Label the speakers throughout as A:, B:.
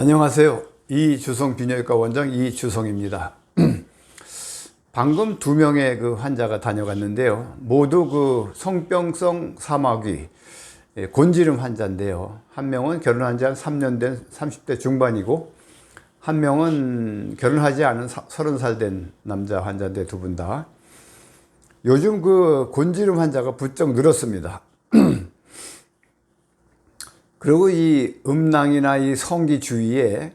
A: 안녕하세요. 이주성 비뇨기과 원장 이주성입니다. 방금 두 명의 그 환자가 다녀갔는데요. 모두 그 성병성 사마귀 예, 곤지름 환자인데요. 한 명은 결혼한 지 한 3년 된 30대 중반이고 한 명은 결혼하지 않은 30살 된 남자 환자인데 두 분 다. 요즘 그 곤지름 환자가 부쩍 늘었습니다. 그리고 이 음낭이나 이 성기 주위에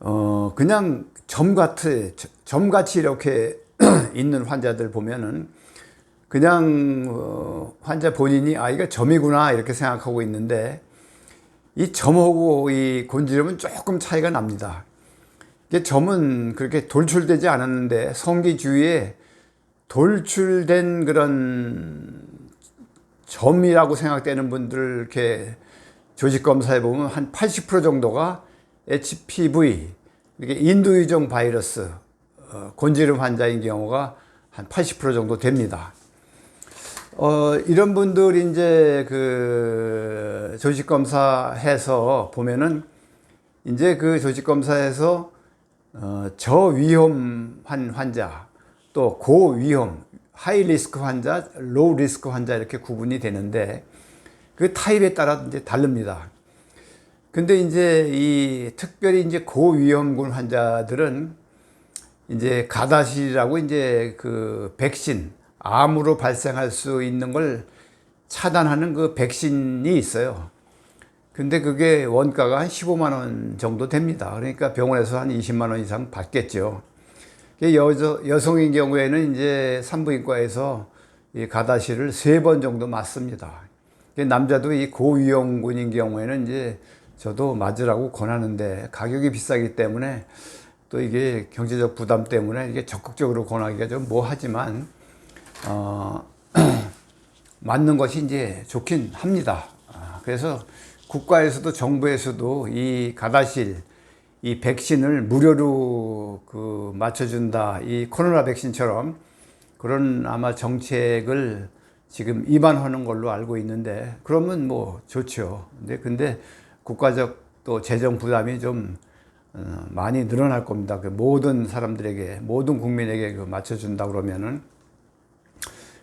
A: 어 그냥 점같이 점같이 이렇게 있는 환자들 보면은 그냥 어 환자 본인이 아 이거 점이구나 이렇게 생각하고 있는데 이 점하고 이 곤지름은 조금 차이가 납니다. 이게 점은 그렇게 돌출되지 않았는데 성기 주위에 돌출된 그런 점이라고 생각되는 분들 이렇게 조직 검사해 보면 한 80% 정도가 HPV 이게 인두유종 바이러스 어, 곤지름 환자인 경우가 한 80% 정도 됩니다. 어, 이런 분들이 이제 그 조직 검사해서 보면은 이제 그 조직 검사에서 어, 저위험한 환자 또 고위험 하이 리스크 환자, 로우 리스크 환자 이렇게 구분이 되는데 그 타입에 따라 이제 다릅니다. 근데 이제 이 특별히 이제 고위험군 환자들은 이제 가다실이라고 이제 그 백신 암으로 발생할 수 있는 걸 차단하는 그 백신이 있어요. 근데 그게 원가가 한 15만 원 정도 됩니다. 그러니까 병원에서 한 20만 원 이상 받겠죠. 여, 여성인 경우에는 이제 산부인과에서 이 가다실을 세번 정도 맞습니다. 남자도 이 고위험군인 경우에는 이제 저도 맞으라고 권하는데 가격이 비싸기 때문에 또 이게 경제적 부담 때문에 이게 적극적으로 권하기가 좀 뭐하지만 어, 맞는 것이 이제 좋긴 합니다. 아, 그래서 국가에서도 정부에서도 이 가다실 이 백신을 무료로 그 맞춰준다 이 코로나 백신처럼 그런 아마 정책을 지금 입안하는 걸로 알고 있는데 그러면 뭐 좋죠. 근데 근데 국가적 또 재정 부담이 좀 어, 많이 늘어날 겁니다. 그 모든 사람들에게 모든 국민에게 그 맞춰준다 그러면은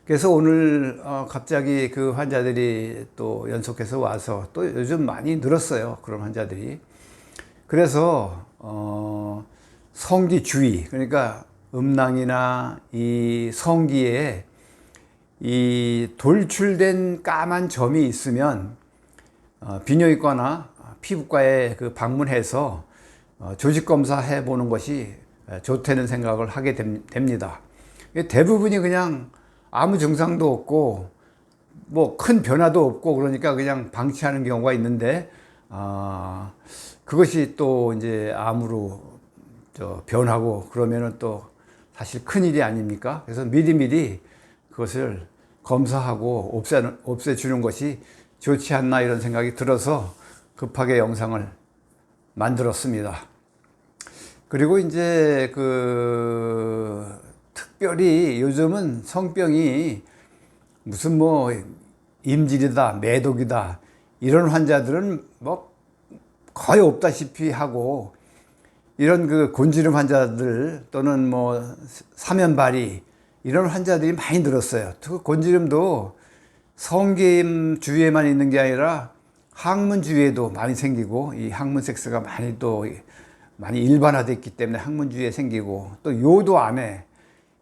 A: 그래서 오늘 어 갑자기 그 환자들이 또 연속해서 와서 또 요즘 많이 늘었어요. 그런 환자들이. 그래서 어 성기 주의 그러니까 음낭이나 이 성기에 이 돌출된 까만 점이 있으면 어, 비뇨기과나 피부과에 그 방문해서 어, 조직 검사 해 보는 것이 좋다는 생각을 하게 됩니다. 대부분이 그냥 아무 증상도 없고 뭐 큰 변화도 없고 그러니까 그냥 방치하는 경우가 있는데 아 그것이 또 이제 암으로 저 변하고 그러면은 또 사실 큰 일이 아닙니까? 그래서 미리미리 그것을 검사하고 없애, 없애주는 것이 좋지 않나 이런 생각이 들어서 급하게 영상을 만들었습니다. 그리고 이제 그 특별히 요즘은 성병이 무슨 뭐 임질이다, 매독이다 이런 환자들은 뭐 거의 없다시피 하고 이런 그 곤지름 환자들 또는 뭐 사면발이 이런 환자들이 많이 늘었어요. 그 곤지름도 성김 주위에만 있는 게 아니라 항문 주위에도 많이 생기고 이 항문 섹스가 많이 또 많이 일반화됐기 때문에 항문 주위에 생기고 또 요도 안에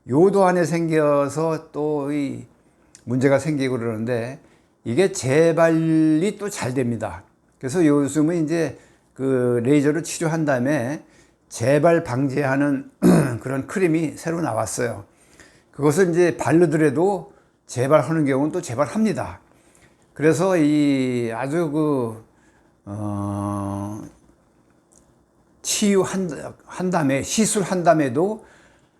A: 요도 안에 생겨서 또 이 문제가 생기고 그러는데 이게 재발이 또 잘 됩니다. 그래서 요즘은 이제 그 레이저로 치료한 다음에 재발 방지하는 그런 크림이 새로 나왔어요. 그것을 이제 바르더라도 재발하는 경우는 또 재발합니다. 그래서 이 아주 그, 어, 치유한 한 다음에, 시술한 다음에도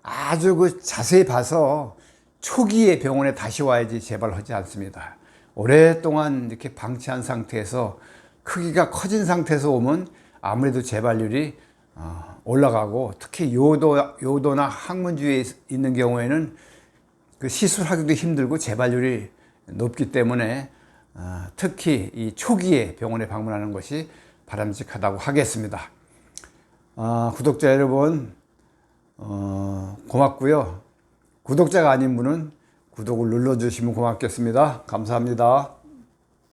A: 아주 그 자세히 봐서 초기에 병원에 다시 와야지 재발하지 않습니다. 오랫동안 이렇게 방치한 상태에서 크기가 커진 상태에서 오면 아무래도 재발률이 어, 올라가고 특히 요도, 요도나 항문 주위에 있는 경우에는 그 시술하기도 힘들고 재발률이 높기 때문에 어, 특히 이 초기에 병원에 방문하는 것이 바람직하다고 하겠습니다. 아, 구독자 여러분 어, 고맙고요. 구독자가 아닌 분은 구독을 눌러주시면 고맙겠습니다. 감사합니다.